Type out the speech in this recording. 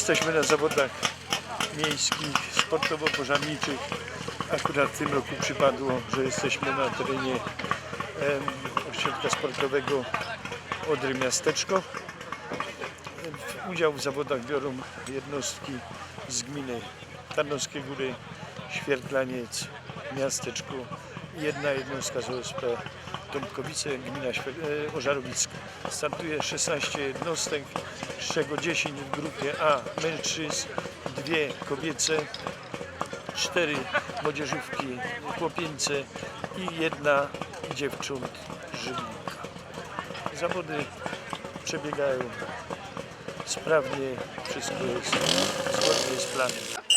Jesteśmy na zawodach miejskich, sportowo-pożarniczych. Akurat w tym roku przypadło, że jesteśmy na terenie em, ośrodka sportowego Odry Miasteczko. Udział w zawodach biorą jednostki z gminy Tarnowskie Góry, Świerklaniec, Miasteczko i jedna jednostka z OSP Tomkowice, gmina e, Ożarowicka. Startuje 16 jednostek, z czego 10 w grupie A mężczyzn, dwie kobiece, cztery młodzieżówki chłopieńce i jedna dziewcząt żywnika. Zawody przebiegają sprawnie, wszystko jest zgodnie z planem.